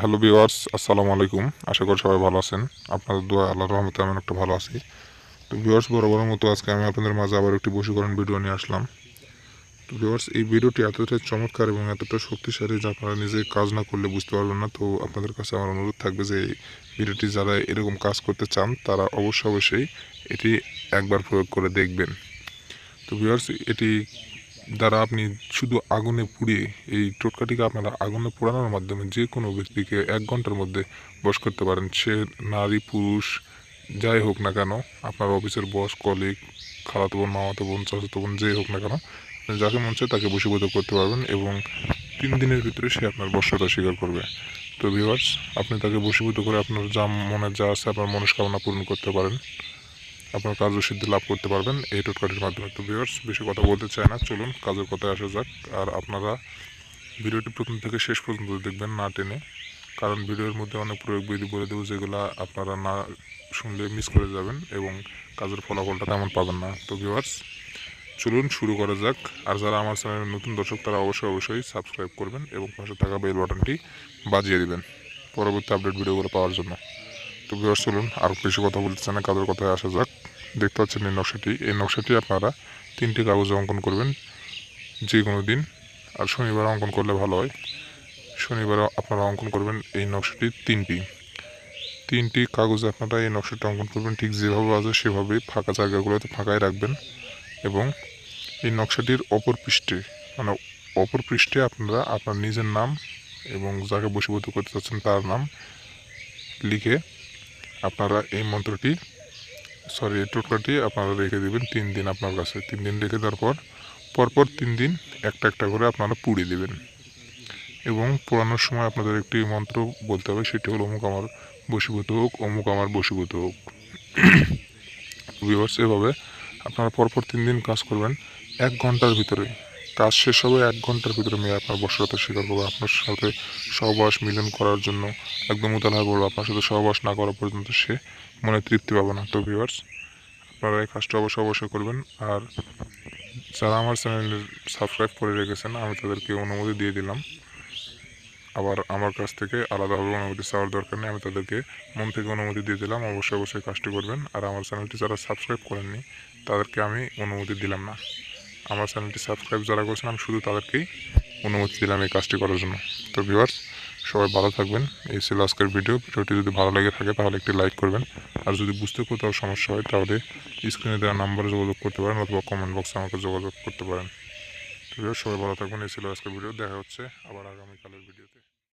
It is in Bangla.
হ্যালো ভিওয়ার্স আসসালামু আলাইকুম আশা করি সবাই ভালো আছেন। আপনাদের দোয়া আল্লাহ রহমতে আমি একটা ভালো আছি। তো ভিওয়ার্স বরাবরের মতো আজকে আমি আপনাদের মাঝে আবার একটি বশীকরণ ভিডিও নিয়ে আসলাম। তো ভিওয়ার্স এই ভিডিওটি এতটাই চমৎকার এবং এতটা শক্তিশালী যে আপনারা নিজে কাজ না করলে বুঝতে পারবেন না। তো আপনাদের কাছে আমার অনুরোধ থাকবে যে ভিডিওটি যারা এরকম কাজ করতে চান, তারা অবশ্যই অবশ্যই এটি একবার প্রয়োগ করে দেখবেন। তো ভিওয়ার্স এটি দ্বারা আপনি শুধু আগুনে পুড়িয়ে এই টোটকাটিকে আপনারা আগুনে পোড়ানোর মাধ্যমে যে কোনো ব্যক্তিকে এক ঘণ্টার মধ্যে বস করতে পারেন। সে নারী, পুরুষ, যাই হোক না কেন, আপনার অফিসের বস কলিগ খালাতো বোন, মামাতো বোন, চাচাতো বোন, যেই হোক না কেন, যাকে মন চায় তাকে বশীভূত করতে পারবেন এবং তিন দিনের ভিতরে সে আপনার বশ্যতা স্বীকার করবে। তো ভিউয়ার্স আপনি তাকে বশীভূত করে আপনার যা মনে যা আছে, আপনার মনস্কামনা পূরণ করতে পারেন। আপনার কাজও সিদ্ধি লাভ করতে পারবেন এই টোটকাটির মাধ্যমে। তো ভিউয়ার্স বেশি কথা বলতে চাই না, চলুন কাজের কথায় আসা যাক। আর আপনারা ভিডিওটি প্রথম থেকে শেষ পর্যন্ত দেখবেন না টেনে, কারণ ভিডিওর মধ্যে অনেক প্রয়োগ বিধি বলে দেবো যেগুলো আপনারা না শুনলে মিস করে যাবেন এবং কাজের ফলাফলটা তেমন পাবেন না। তো ভিউয়ার্স চলুন শুরু করা যাক। আর যারা আমার চ্যানেলের নতুন দর্শক, তারা অবশ্যই অবশ্যই সাবস্ক্রাইব করবেন এবং পাশে থাকা বেল বাটনটি বাজিয়ে দিবেন পরবর্তী আপডেট ভিডিওগুলো পাওয়ার জন্য। তো ভিউয়ার্স চলুন আর বেশি কথা বলতে চান না, কাজের কথায় আসা যাক। দেখতে পাচ্ছেন এই নকশাটি। এই নকশাটি আপনারা তিনটি কাগজে অঙ্কন করবেন যে কোনো দিন। আর শনিবার অঙ্কন করলে ভালো হয়। শনিবার আপনারা অঙ্কন করবেন এই নকশাটি তিনটি। তিনটি কাগজে আপনারা এই নকশাটা অঙ্কন করবেন, ঠিক যেভাবে আছে সেভাবেই ফাঁকা জায়গাগুলোতে ফাঁকাই রাখবেন এবং এই নকশাটির অপর পৃষ্ঠে মানে অপর পৃষ্ঠে আপনারা আপনার নিজের নাম এবং যাকে বসীভূত করতে চাচ্ছেন তার নাম লিখে আপনারা এই মন্ত্রটি সরি এই টোটকাটি আপনারা রেখে দেবেন, তিন দিন আপনার কাছে। তিন দিন রেখে দেওয়ার পর, পরপর তিন দিন একটা একটা করে আপনারা পুড়িয়ে দেবেন। এবং পোড়ানোর সময় আপনাদের একটি মন্ত্র বলতে হবে, সেটি হলো অমুক আমার বসীভূত হোক, অমুক আমার বসীভূত হোক। ভিউয়ার্স এভাবে আপনারা পরপর তিন দিন কাজ করবেন এক ঘণ্টার ভিতরে। কাজ শেষ হবে এক ঘণ্টার ভিতরে মেয়ে আপনার বসরতা স্বীকার করবে আপনার সাথে সহবাস মিলন করার জন্য একদম উতাল পড়বে আপনার সাথে সহবাস না করা পর্যন্ত সে মনে তৃপ্তি পাবে না। তো ভিউয়ার্স আপনারা এই কাজটা অবশ্যই অবশ্যই করবেন। আর যারা আমার চ্যানেল সাবস্ক্রাইব করে রেখেছেন, আমি তাদেরকে অনুমতি দিয়ে দিলাম। আবার আমার কাছ থেকে আলাদাভাবে অনুমতি চাওয়ার দরকার নেই, আমি তাদেরকে মন থেকে অনুমতি দিয়ে দিলাম। অবশ্যই অবশ্যই কাজটি করবেন। আর আমার চ্যানেলটি যারা সাবস্ক্রাইব করেননি, তাদেরকে আমি অনুমতি দিলাম না। আমার চ্যানেলটি সাবস্ক্রাইব যারা করেছেন, আমি শুধু তাদেরকেই অনুমতি দিলাম এই কাজটি করার জন্য। তো ভিউয়ার্স সবাই ভালো থাকবেন। এই ছিল আজকের ভিডিও ভিডিওটি যদি ভালো লেগে থাকে, তাহলে একটি লাইক করবেন। আর যদি বুঝতে কোথাও সমস্যা হয়, তাহলে স্ক্রিনে দেওয়া নাম্বারে যোগাযোগ করতে পারেন অথবা কমেন্ট বক্সে আমাকে যোগাযোগ করতে পারেন। তো সবাই ভালো থাকবেন। এই ছিল আজকের ভিডিও দেখা হচ্ছে আবার আগামীকালের ভিডিওতে